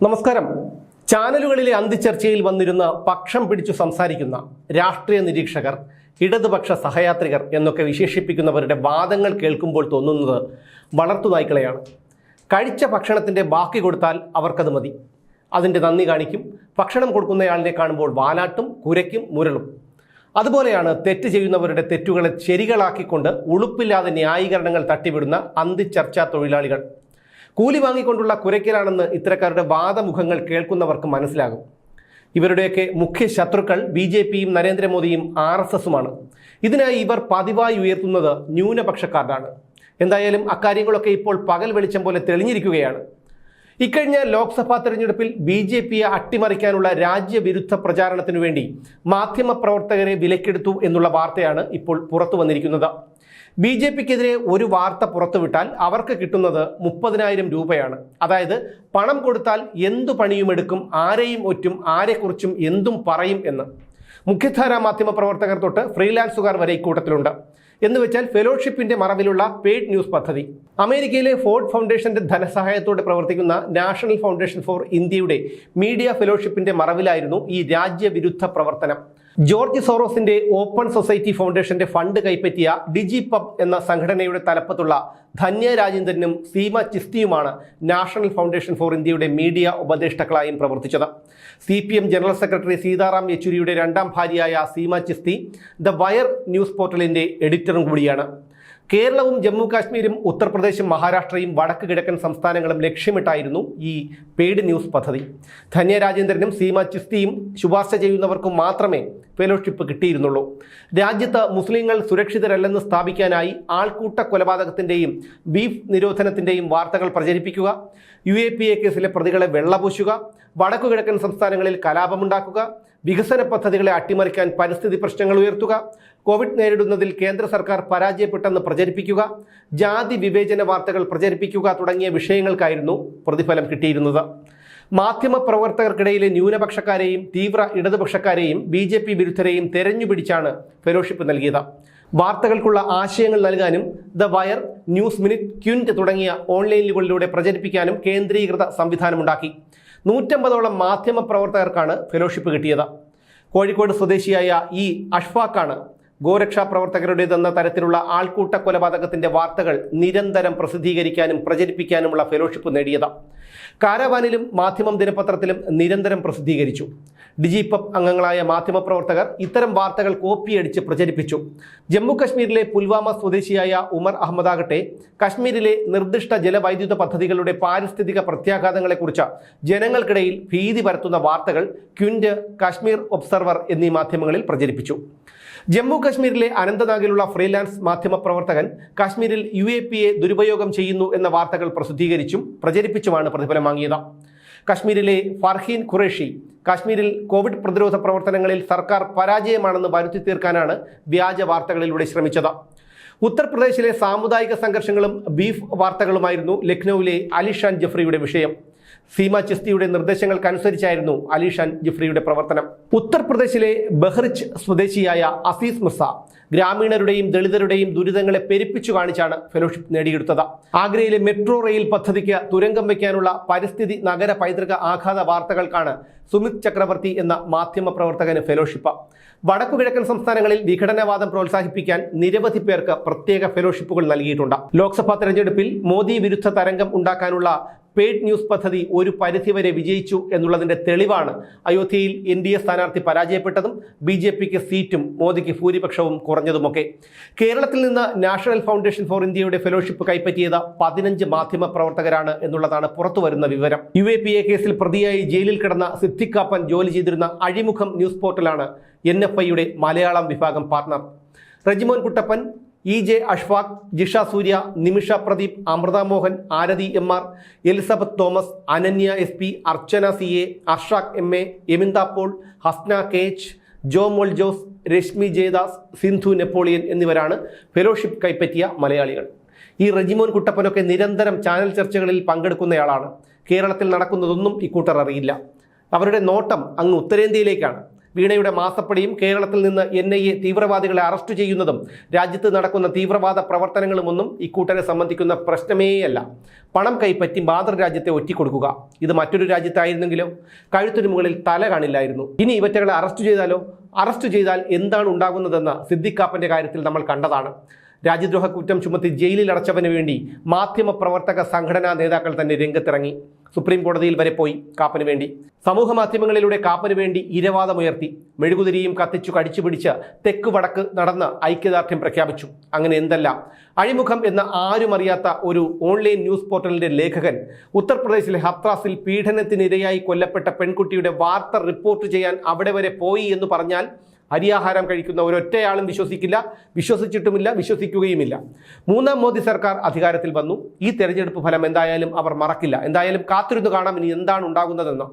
നമസ്കാരം. ചാനലുകളിലെ അന്തിച്ചർച്ചയിൽ വന്നിരുന്ന പക്ഷം പിടിച്ചു സംസാരിക്കുന്ന രാഷ്ട്രീയ നിരീക്ഷകർ ഇടതുപക്ഷ സഹയാത്രികർ എന്നൊക്കെ വിശേഷിപ്പിക്കുന്നവരുടെ വാദങ്ങൾ കേൾക്കുമ്പോൾ തോന്നുന്നത് വളർത്തുനായ്ക്കളെയാണ് കഴിച്ച ഭക്ഷണത്തിന്റെ ബാക്കി കൊടുത്താൽ അവർക്കത് മതി. അതിന്റെ നന്ദി കാണിക്കും. ഭക്ഷണം കൊടുക്കുന്നയാളിനെ കാണുമ്പോൾ വാലാട്ടും കുരയ്ക്കും മുരളും. അതുപോലെയാണ് തെറ്റ് ചെയ്യുന്നവരുടെ തെറ്റുകളെ ശരികളാക്കിക്കൊണ്ട് ഉളുപ്പില്ലാതെ ന്യായീകരണങ്ങൾ തട്ടിവിടുന്ന അന്തിച്ചർച്ചാ തൊഴിലാളികൾ. കൂലി വാങ്ങിക്കൊണ്ടുള്ള കുരയ്ക്കലാണെന്ന് ഇത്തരക്കാരുടെ വാദമുഖങ്ങൾ കേൾക്കുന്നവർക്ക് മനസ്സിലാകും. ഇവരുടെയൊക്കെ മുഖ്യ ശത്രുക്കൾ ബി ജെ പിയും നരേന്ദ്രമോദിയും ആർ എസ് എസുമാണ്. ഇതിനായി ഇവർ പതിവായി ഉയർത്തുന്നത് ന്യൂനപക്ഷക്കാരാണ്. എന്തായാലും അക്കാര്യങ്ങളൊക്കെ ഇപ്പോൾ പകൽ വെളിച്ചം പോലെ തെളിഞ്ഞിരിക്കുകയാണ്. ഇക്കഴിഞ്ഞ ലോക്സഭാ തെരഞ്ഞെടുപ്പിൽ ബി ജെ പിയെ അട്ടിമറിക്കാനുള്ള രാജ്യവിരുദ്ധ പ്രചാരണത്തിനു വേണ്ടി മാധ്യമപ്രവർത്തകരെ വിലക്കെടുത്തു എന്നുള്ള വാർത്തയാണ് ഇപ്പോൾ പുറത്തു വന്നിരിക്കുന്നത് ബി ജെ പിക്കെതിരെ ഒരു വാർത്ത പുറത്തുവിട്ടാൽ അവർക്ക് കിട്ടുന്നത് മുപ്പതിനായിരം രൂപയാണ്. അതായത് പണം കൊടുത്താൽ എന്തു പണിയുമെടുക്കും ആരെയും ഒറ്റും ആരെക്കുറിച്ചും എന്തും പറയും എന്ന്. മുഖ്യധാരാ മാധ്യമ പ്രവർത്തകർ തൊട്ട് ഫ്രീലാൻസുകാർ വരെ ഇക്കൂട്ടത്തിലുണ്ട് എന്ന് വെച്ചാൽ ഫെലോഷിപ്പിന്റെ മറവിലുള്ള പെയ്ഡ് ന്യൂസ് പദ്ധതി. അമേരിക്കയിലെ ഫോർഡ് ഫൗണ്ടേഷന്റെ ധനസഹായത്തോടെ പ്രവർത്തിക്കുന്ന നാഷണൽ ഫൗണ്ടേഷൻ ഫോർ ഇന്ത്യയുടെ മീഡിയ ഫെലോഷിപ്പിന്റെ മറവിലായിരുന്നു ഈ രാജ്യവിരുദ്ധ പ്രവർത്തനം. ജോർജ് സോറോസിന്റെ ഓപ്പൺ സൊസൈറ്റി ഫൗണ്ടേഷന്റെ ഫണ്ട് കൈപ്പറ്റിയ ഡിജി പബ് എന്ന സംഘടനയുടെ തലപ്പത്തുള്ള ധന്യ രാജേന്ദ്രനും സീമ ചിസ്തിയുമാണ് നാഷണൽ ഫൗണ്ടേഷൻ ഫോർ ഇന്ത്യയുടെ മീഡിയ ഉപദേഷ്ടാക്കളായും പ്രവർത്തിച്ചത്. C P M general secretary Sitaram യെച്ചൂരിയുടെ രണ്ടാം ഭാര്യയായ Seema Chishti the Wire news പോർട്ടലിന്റെ എഡിറ്ററും കൂടിയാണ് കേരളവും ജമ്മു കാശ്മീരും ഉത്തർപ്രദേശും മഹാരാഷ്ട്രയും വടക്ക് കിഴക്കൻ സംസ്ഥാനങ്ങളും ലക്ഷ്യമിട്ടായിരുന്നു ഈ പെയ്ഡ് ന്യൂസ് പദ്ധതി. ധന്യ രാജേന്ദ്രനും സീമ ചിസ്തിയും ശുപാർശ ചെയ്യുന്നവർക്കും മാത്രമേ ഫെലോഷിപ്പ് കിട്ടിയിരുന്നുള്ളൂ. രാജ്യത്ത് മുസ്ലിങ്ങൾ സുരക്ഷിതരല്ലെന്ന് സ്ഥാപിക്കാനായി ആൾക്കൂട്ട കൊലപാതകത്തിന്റെയും ബീഫ് നിരോധനത്തിന്റെയും വാർത്തകൾ പ്രചരിപ്പിക്കുക യു എ പി എ കേസിലെ പ്രതികളെ വെള്ളപൂശുക വടക്കു കിഴക്കൻ സംസ്ഥാനങ്ങളിൽ കലാപമുണ്ടാക്കുക വികസന പദ്ധതികളെ അട്ടിമറിക്കാൻ പരിസ്ഥിതി പ്രശ്നങ്ങൾ ഉയർത്തുക കോവിഡ് നേരിടുന്നതിൽ കേന്ദ്ര സർക്കാർ പരാജയപ്പെട്ടെന്ന് പ്രചരിപ്പിക്കുക ജാതി വിവേചന വാർത്തകൾ പ്രചരിപ്പിക്കുക തുടങ്ങിയ വിഷയങ്ങൾക്കായിരുന്നു പ്രതിഫലം കിട്ടിയിരുന്നത്. മാധ്യമ പ്രവർത്തകർക്കിടയിലെ ന്യൂനപക്ഷക്കാരെയും തീവ്ര ഇടതുപക്ഷക്കാരെയും ബി ജെ പി വിരുദ്ധരെയും തെരഞ്ഞുപിടിച്ചാണ് ഫെലോഷിപ്പ് നൽകിയത്. വാർത്തകൾക്കുള്ള ആശയങ്ങൾ നൽകാനും the Wire News Minute Quint തുടങ്ങിയ ഓൺലൈനുകളിലൂടെ പ്രചരിപ്പിക്കാനും കേന്ദ്രീകൃത സംവിധാനമുണ്ടാക്കി. നൂറ്റമ്പതോളം മാധ്യമ പ്രവർത്തകർക്കാണ് ഫെലോഷിപ്പ് കിട്ടിയത്. കോഴിക്കോട് സ്വദേശിയായ ഇ അഷ്ഫാഖാണ് ഗോരക്ഷാ പ്രവർത്തകരുടേതെന്ന തരത്തിലുള്ള ആൾക്കൂട്ട കൊലപാതകത്തിന്റെ വാർത്തകൾ നിരന്തരം പ്രസിദ്ധീകരിക്കാനും പ്രചരിപ്പിക്കാനുമുള്ള ഫെലോഷിപ്പ് നേടിയത്. കാരവാനിലും മാധ്യമം ദിനപത്രത്തിലും നിരന്തരം പ്രസിദ്ധീകരിച്ചു. ഡിജിപബ് അംഗങ്ങളായ മാധ്യമപ്രവർത്തകർ ഇത്തരം വാർത്തകൾ കോപ്പിയടിച്ച് പ്രചരിപ്പിച്ചു. ജമ്മു കശ്മീരിലെ പുൽവാമ സ്വദേശിയായ ഉമർ അഹമ്മദാകട്ടെ കശ്മീരിലെ നിർദ്ദിഷ്ട ജലവൈദ്യുത പദ്ധതികളുടെ പാരിസ്ഥിതിക പ്രത്യാഘാതങ്ങളെക്കുറിച്ച് ജനങ്ങൾക്കിടയിൽ ഭീതി പരത്തുന്ന വാർത്തകൾ ക്യുൻഡ് കാശ്മീർ ഒബ്സർവർ എന്നീ മാധ്യമങ്ങളിൽ പ്രചരിപ്പിച്ചു. ജമ്മു കശ്മീരിലെ അനന്തനാഗിലുള്ള ഫ്രീലാൻസ് മാധ്യമ പ്രവർത്തകൻ കാശ്മീരിൽ യു എ പി എ ദുരുപയോഗം ചെയ്യുന്നു എന്ന വാർത്തകൾ പ്രസിദ്ധീകരിച്ചും പ്രചരിപ്പിച്ചുമാണ് പ്രതിഫലം വാങ്ങിയത്. കശ്മീരിലെ ഫർഹീൻ ഖുറേഷി കാശ്മീരിൽ കോവിഡ് പ്രതിരോധ പ്രവർത്തനങ്ങളിൽ സർക്കാർ പരാജയമാണെന്ന് വരുത്തി തീർക്കാനാണ് വ്യാജ വാർത്തകളിലൂടെ ശ്രമിച്ചത്. ഉത്തർപ്രദേശിലെ സാമുദായിക സംഘർഷങ്ങളും ബീഫ് വാർത്തകളുമായിരുന്നു ലക്നൌവിലെ അലിഷാൻ ജഫ്രിയുടെ വിഷയം. സീമ ചിസ്തിയുടെ നിർദ്ദേശങ്ങൾക്കനുസരിച്ചായിരുന്നു അലിഷാൻ ജിഫ്രിയുടെ പ്രവർത്തനം. ഉത്തർപ്രദേശിലെ ബഹ്റിച്ച് സ്വദേശിയായ അസീസ് മിർസ ഗ്രാമീണരുടെയും ദളിതരുടെയും ദുരിതങ്ങളെ പെരുപ്പിച്ചു കാണിച്ചാണ് ഫെലോഷിപ്പ് നേടിയെടുത്തത്. ആഗ്രയിലെ മെട്രോ റെയിൽ പദ്ധതിക്ക് തുരങ്കം വയ്ക്കാനുള്ള പരിസ്ഥിതി നഗര പൈതൃക ആഘാത വാർത്തകൾക്കാണ് സുമിത് ചക്രവർത്തി എന്ന മാധ്യമ പ്രവർത്തകന് ഫെലോഷിപ്പ്. വടക്കുകിഴക്കൻ സംസ്ഥാനങ്ങളിൽ വിഘടനവാദം പ്രോത്സാഹിപ്പിക്കാൻ നിരവധി പേർക്ക് പ്രത്യേക ഫെലോഷിപ്പുകൾ നൽകിയിട്ടുണ്ട്. ലോക്സഭാ തെരഞ്ഞെടുപ്പിൽ മോദി വിരുദ്ധ തരംഗം ഉണ്ടാക്കാനുള്ള പെയ്ഡ് ന്യൂസ് പദ്ധതി ഒരു പരിധിവരെ വിജയിച്ചു എന്നുള്ളതിന്റെ തെളിവാണ് അയോധ്യയിൽ എൻ ഡി എ സ്ഥാനാർത്ഥി പരാജയപ്പെട്ടതും ബി ജെ പിക്ക് സീറ്റും മോദിക്ക് ഭൂരിപക്ഷവും കുറഞ്ഞതുമൊക്കെ. കേരളത്തിൽ നിന്ന് നാഷണൽ ഫൗണ്ടേഷൻ ഫോർ ഇന്ത്യയുടെ ഫെലോഷിപ്പ് കൈപ്പറ്റിയത് പതിനഞ്ച് മാധ്യമ പ്രവർത്തകരാണ് എന്നുള്ളതാണ് പുറത്തുവരുന്ന വിവരം. യു എ പി എ കേസിൽ പ്രതിയായി ജയിലിൽ കിടന്ന സിദ്ധിക്കാപ്പൻ ജോലി ചെയ്തിരുന്ന അഴിമുഖം ന്യൂസ് പോർട്ടലാണ് എൻ എഫ് ഐയുടെ മലയാളം വിഭാഗം partner. Rejimon Kuttappan E J Ashfaq Jisha Surya Nimisha Pradeep Amrutha Mohan Aarathi M R Elizabeth Thomas Ananya S P Archana C A Arshaq M A Eminda Paul Hasna K H Jomol Jose Reshmi Jayadas Sindhu Napoleon എന്നിവരാണ് fellowship കൈപ്പറ്റിയ മലയാളികൾ. ഈ റജിമോൻ കുട്ടപ്പനൊക്കെ നിരന്തരം channel ചർച്ചകളിൽ പങ്കെടുക്കുന്നയാളാണ്. കേരളത്തിൽ നടക്കുന്നതൊന്നും ഇക്കൂട്ടർ അറിയില്ല. അവരുടെ നോട്ടം അങ്ങ് ഉത്തരേന്ത്യയിലേക്കാണ്. വീണയുടെ മാസപ്പടിയും കേരളത്തിൽ നിന്ന് എൻ ഐ എ തീവ്രവാദികളെ അറസ്റ്റ് ചെയ്യുന്നതും രാജ്യത്ത് നടക്കുന്ന തീവ്രവാദ പ്രവർത്തനങ്ങളുമൊന്നും ഇക്കൂട്ടരെ സംബന്ധിക്കുന്ന പ്രശ്നമേയല്ല. പണം കൈപ്പറ്റി മാതൃരാജ്യത്തെ ഒറ്റിക്കൊടുക്കുക. ഇത് മറ്റൊരു രാജ്യത്തായിരുന്നെങ്കിലും? കഴുത്തിനു മുകളിൽ തല കാണില്ലായിരുന്നു. ഇനി ഇവറ്റകളെ അറസ്റ്റ് ചെയ്താലോ? അറസ്റ്റ് ചെയ്താൽ എന്താണ് ഉണ്ടാകുന്നതെന്ന് സിദ്ദിഖാപ്പന്റെ കാര്യത്തിൽ നമ്മൾ കണ്ടതാണ്. രാജ്യദ്രോഹ കുറ്റം ചുമത്തി ജയിലിൽ അടച്ചവന് വേണ്ടി മാധ്യമപ്രവർത്തക സംഘടനാ നേതാക്കൾ തന്നെ രംഗത്തിറങ്ങി. സുപ്രീം കോടതിയിൽ വരെ പോയി കാപ്പന് വേണ്ടി. സമൂഹ മാധ്യമങ്ങളിലൂടെ കാപ്പന് വേണ്ടി ഇരവാദമുയർത്തി മെഴുകുതിരിയും കത്തിച്ചു കടിച്ചു പിടിച്ച് തെക്ക് വടക്ക് നടന്ന് ഐക്യദാർഢ്യം പ്രഖ്യാപിച്ചു. അങ്ങനെ എന്തല്ല. അഴിമുഖം എന്ന ആരും അറിയാത്ത ഒരു ഓൺലൈൻ ന്യൂസ് പോർട്ടലിന്റെ ലേഖകൻ ഉത്തർപ്രദേശിലെ ഹത്രാസിൽ പീഡനത്തിനിരയായി കൊല്ലപ്പെട്ട പെൺകുട്ടിയുടെ വാർത്ത റിപ്പോർട്ട് ചെയ്യാൻ അവിടെ വരെ പോയി എന്ന് പറഞ്ഞാൽ അരിയാഹാരം കഴിക്കുന്ന ഒരൊറ്റയാളും വിശ്വസിക്കില്ല വിശ്വസിച്ചിട്ടുമില്ല വിശ്വസിക്കുകയുമില്ല. മൂന്നാം മോദി സർക്കാർ അധികാരത്തിൽ വന്നു. ഈ തെരഞ്ഞെടുപ്പ് ഫലം എന്തായാലും അവർ മറക്കില്ല. എന്തായാലും കാത്തിരുന്ന് കാണാം ഇനി എന്താണ് ഉണ്ടാകുന്നതെന്ന്.